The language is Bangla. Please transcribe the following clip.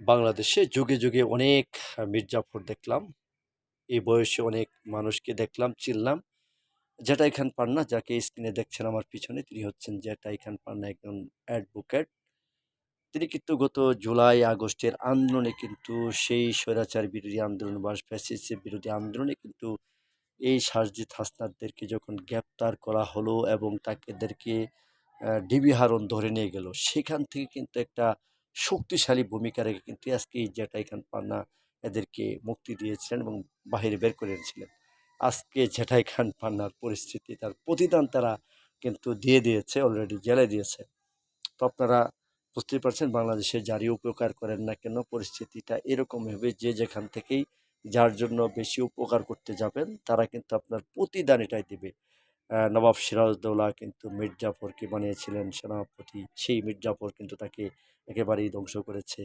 বাংলাদেশে যুগে, যুগে অনেক মির্জাফর দেখলাম। এই বয়সে অনেক মানুষকে দেখলাম, চিনলাম। জেঠাই খান পান্না যাকে স্ক্রিনে দেখছেন আমার পিছনে তিনি হচ্ছেন জেঠাই খান পান্না একজন অ্যাডভোকেট। তিনি কিন্তু গত জুলাই আগস্টের আন্দোলনে কিন্তু সেই স্বৈরাচার বিরোধী আন্দোলন বা ফ্যাসিস্টের বিরোধী আন্দোলনে কিন্তু এই সাসজিদ হাসনাতদেরকে যখন গ্রেপ্তার করা হলো এবং তাদেরকে আ ডিবি হারুন ধরে নিয়ে গেল। সেখান থেকে কিন্তু একটা শক্তিশালী ভূমিকা রেখে কিন্তু আজকে এই খান পান্না এদেরকে মুক্তি দিয়েছিলেন এবং বাহিরে বের করে এনেছিলেন। আজকে জেঠাই খান পান্নার পরিস্থিতি, তার প্রতিদান তারা কিন্তু দিয়ে দিয়েছে অলরেডি জেলে দিয়েছে। তো আপনারা বুঝতেই পারছেন, বাংলাদেশে যারই উপকার করেন না কেন, পরিস্থিতিটা এরকমই হবে যে যেখান থেকেই যার জন্য বেশি উপকার করতে যাবেন, তারা কিন্তু আপনার প্রতিদান এটাই দিবে। নবাব সিরাজদৌলা কিন্তু মির্জাফরকে বানিয়েছিলেন সেনাপতি। সেই মির্জাফর কিন্তু তাকে একেবারেই ধ্বংস করেছে।